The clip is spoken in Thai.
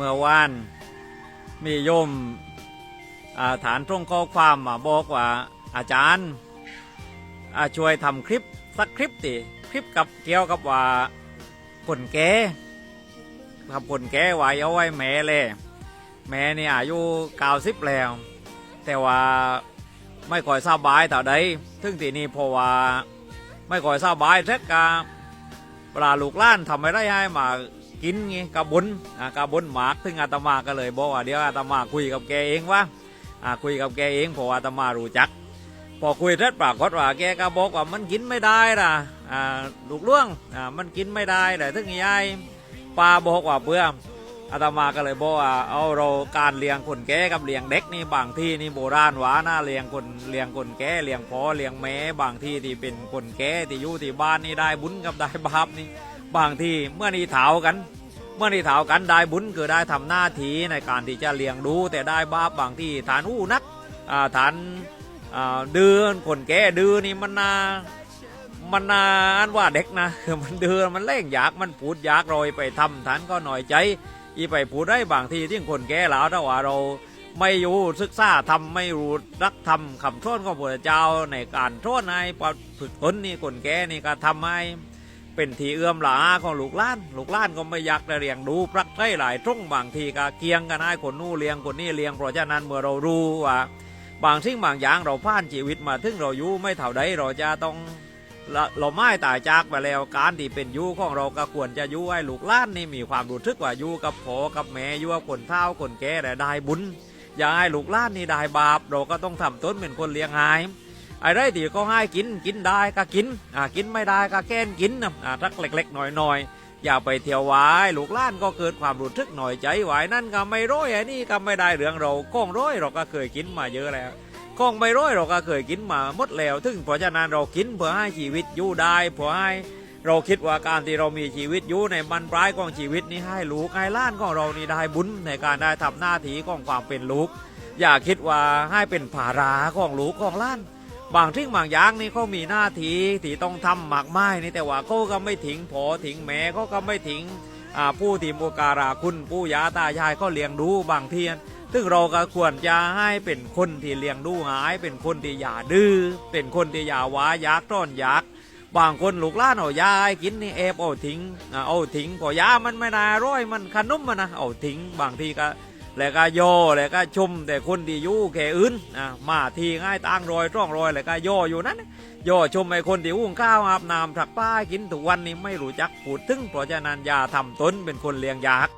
เมื่อวานมีโยมาฐานตรงข้อความมาบอกว่าอาจารย์ช่วยทำคลิปสักคลิปติคลิปกับเกี่ยวกับว่าคนแก่กับคนแก่ไว้เอาไว้แม่เลยแม่นี่อายุเก้าสิบแล้ว แต่ว่าไม่ค่อยสบายแต่ใดถึงทีนี้เพราะว่าไม่ค่อยสบายแท้กาปลาลูกล้านทำไม่ได้ให้มา กินไงกระบุนอ่ากระบุนหมากถึงอาตมาก็เลยบอกว่าเดี๋ยวอาตมาคุยกับแกเองว่าอ่าคุยกับแกเองเพราะอาตมารู้จัก พอคุยเสร็จปรากฏว่าแกก็บอกว่ามันกินไม่ได้ล่ะอ่าลูกล่วงอ่ามันกินไม่ได้แต่ถึงยายปลาบอกว่าเพื่ออาตมาก็เลยบอกว่าเอาเราการเลี้ยงคนแก่กับเลี้ยงเด็กนี่บางที่นี่โบราณหวานะเลี้ยงคนเลี้ยงคนแก่เลี้ยงพ่อเลี้ยงแม่บางที่ที่เป็นคนแก่ที่อยู่ที่บ้านนี่ได้บุญกับได้บาปนี่ บางทีเมื่อนี่เถากัน เมื่อนี่เถากันได้บุญคือได้ทำหน้าที่ในการที่จะเลี้ยงดูแต่ได้บาปบางที่ฐานอู้นักฐานาเดือนคนแก่ดื้อนี่มันนามันนาอันว่าเด็กนะคือมันเดือมันเล่งอยากมันพูดอยากรอยไปทำฐานก็หน่อยใจ อีไปพูดได้บางทีที่คนแก่แล้วถ้าว่าเราไม่อยู่ศึกษาทำไม่รู้รักทำคำท้นของพระเจ้าในการโทษในปฝึกตนนี่คนแก่นี่ก็ทำให้ เป็นทีเอื้อมหลาของลูกล้าน ลูกล้านก็ไม่อยากจะเลี้ยงดูปลักได้หลายตรงบางทีก็เกียงกันให้คนนู้เลี้ยงคนนี้เลี้ยงเพราะฉะนั้นเมื่อเรารู้ว่าบางสิ่งบางอย่างเราผ่านชีวิตมาถึงเราอยู่ไม่เท่าใดเราจะต้องเราไม่ตายจากไปแล้วการที่เป็นยูของเราก็ควรจะยูให้ลูกล้านนี่มีความรู้สึกว่ายู่กับพ่อกับแม่ยู่กับคนเฒ่าคนแก่แต่ได้บุญอย่าให้ลูกล้านนี่ได้บาป เราก็ต้องทำต้นเป็นคนเลี้ยงหาย อะไรที่ก็ให้กินกินได้ก็กินอ่ากินไม่ได้ก็แกล้งกินนะอ่าทักเล็กๆหน่อยๆอย่าไปเที่ยววายลูกล้านก็เกิดความรู้สึกหน่อยใจไหวนั่นก็ไม่ร้อยไอ้นี่ก็ไม่ได้เรื่องเราก้องร้อยเราก็เคยกินมาเยอะแล้วกองไม่ร้อยเราก็เคยกินมาหมดแล้วถึงเพราะฉะนั้นเรากินเพื่อให้ชีวิตอยู่ได้เพื่อให้เราคิดว่าการที่เรามีชีวิตอยู่ในบรรปลายของชีวิตนี้ให้ลูกให้ล้านของเรานี่ได้บุญในการได้ทำหน้าที่ของความเป็นลูก อย่าคิดว่าให้เป็นภาราของลูกของล้าน บางทิ้งบางอย่างนี่เขามีหน้าที่ที่ต้องทำหมากไม้นี่แต่ว่าเขาก็ไม่ทิ้งพอทิ้งแม่เขาก็ไม่ทิ้งผู้ที่โมการาคุณผู้ยาตายายก็เลี้ยงดูบางทีซึ่งเราก็ควรจะให้เป็นคนที่เลี้ยงดูหาย เป็นคนที่อย่าดื้อเป็นคนที่อย่าว้ายักต้อนยักบางคนลูกล้านเอายากินนี่เอฟเอาทิ้งอ่าเอาทิ้งพอยามันไม่น่าร่อยมันขนมมันนะเอาทิ้งบางทีก็ แล้วก็ย่อแล้วก็ชมแต่คนที่อยู่แค่อื่นอ่ามาทีง่ายตั้งรอยร่องรอยแล้วก็ย่ออยู่นั้นย่อชมไอ้คนที่อุ้งข้าวอาบน้ำถักป้ากินทุกวันนี้ไม่รู้จักพูดถึงเพราะฉะนั้นอย่าทำตนเป็นคนเลี้ยงยาก